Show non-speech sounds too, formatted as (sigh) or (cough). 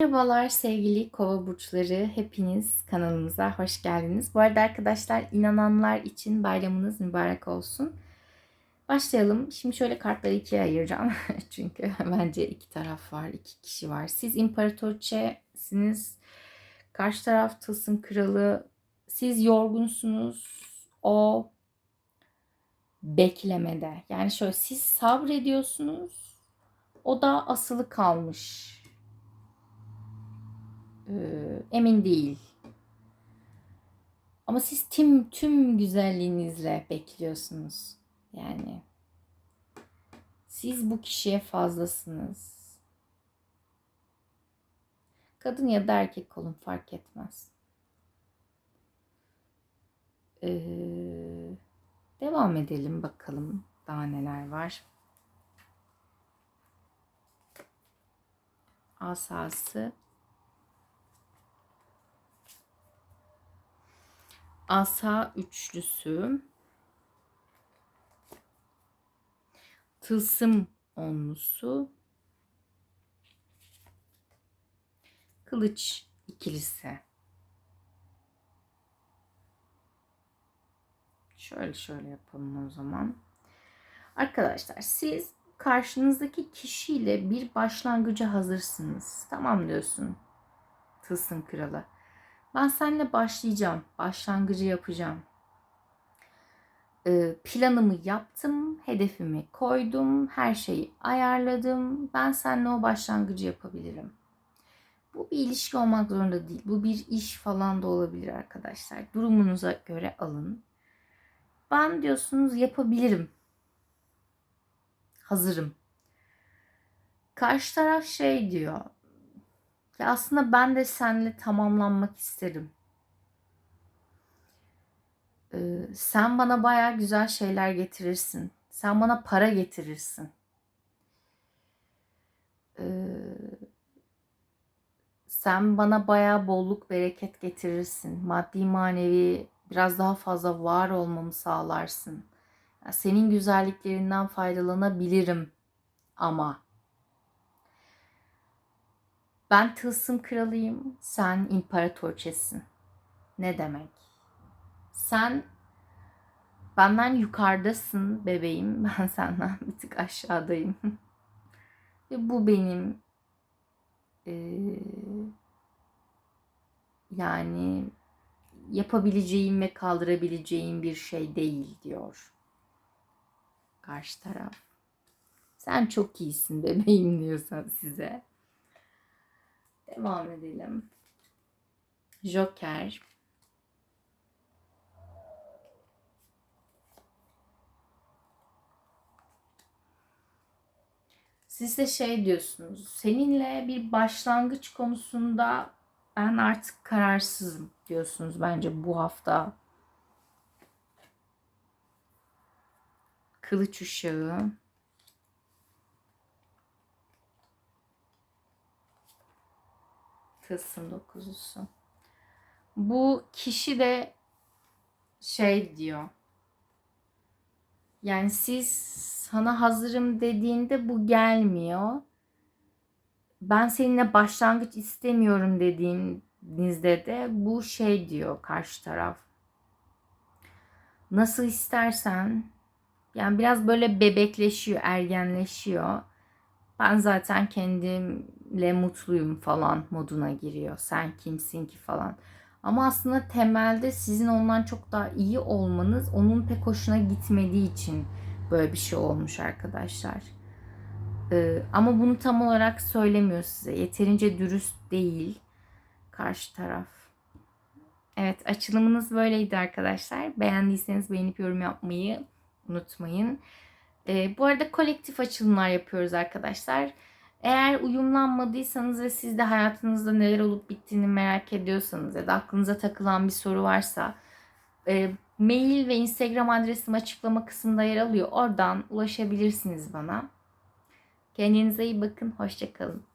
Merhabalar sevgili kova burçları. Hepiniz kanalımıza hoş geldiniz. Bu arada arkadaşlar inananlar için bayramınız mübarek olsun. Başlayalım. Şimdi şöyle kartları ikiye ayıracağım. (laughs) Çünkü bence iki taraf var, iki kişi var. Siz imparatorçesiniz. Karşı taraf tılsım kralı. Siz yorgunsunuz. O beklemede. Yani şöyle siz sabrediyorsunuz. O da asılı kalmış ee, emin değil. Ama siz tüm tüm güzelliğinizle bekliyorsunuz. Yani siz bu kişiye fazlasınız. Kadın ya da erkek olun fark etmez. Ee, devam edelim bakalım daha neler var. Asası asa üçlüsü, tılsım onlusu, kılıç ikilisi. Şöyle şöyle yapalım o zaman. Arkadaşlar siz karşınızdaki kişiyle bir başlangıca hazırsınız. Tamam diyorsun. Tılsım kralı. Ben seninle başlayacağım. Başlangıcı yapacağım. Ee, planımı yaptım. Hedefimi koydum. Her şeyi ayarladım. Ben seninle o başlangıcı yapabilirim. Bu bir ilişki olmak zorunda değil. Bu bir iş falan da olabilir arkadaşlar. Durumunuza göre alın. Ben diyorsunuz yapabilirim. Hazırım. Karşı taraf şey diyor. Ya aslında ben de seninle tamamlanmak isterim. Ee, sen bana baya güzel şeyler getirirsin. Sen bana para getirirsin. Ee, sen bana baya bolluk bereket getirirsin. Maddi manevi biraz daha fazla var olmamı sağlarsın. Yani senin güzelliklerinden faydalanabilirim ama ben tılsım kralıyım, sen imparatorçesin. Ne demek? Sen benden yukarıdasın bebeğim, (laughs) ben senden bir tık aşağıdayım. Ve bu benim e, yani yapabileceğim ve kaldırabileceğim bir şey değil diyor karşı taraf. Sen çok iyisin bebeğim diyorsan size. Devam edelim. Joker. Siz de şey diyorsunuz. Seninle bir başlangıç konusunda ben artık kararsızım diyorsunuz bence bu hafta. Kılıç uşağı. Tılsım dokuzusu. Bu kişi de şey diyor. Yani siz sana hazırım dediğinde bu gelmiyor. Ben seninle başlangıç istemiyorum dediğinizde de bu şey diyor karşı taraf. Nasıl istersen yani biraz böyle bebekleşiyor, ergenleşiyor. Ben zaten kendimle mutluyum falan moduna giriyor. Sen kimsin ki falan. Ama aslında temelde sizin ondan çok daha iyi olmanız onun pek hoşuna gitmediği için böyle bir şey olmuş arkadaşlar. Ee, ama bunu tam olarak söylemiyor size. Yeterince dürüst değil karşı taraf. Evet açılımınız böyleydi arkadaşlar. Beğendiyseniz beğenip yorum yapmayı unutmayın. E, bu arada kolektif açılımlar yapıyoruz arkadaşlar. Eğer uyumlanmadıysanız ve siz de hayatınızda neler olup bittiğini merak ediyorsanız ya da aklınıza takılan bir soru varsa e, mail ve Instagram adresim açıklama kısmında yer alıyor. Oradan ulaşabilirsiniz bana. Kendinize iyi bakın. Hoşçakalın.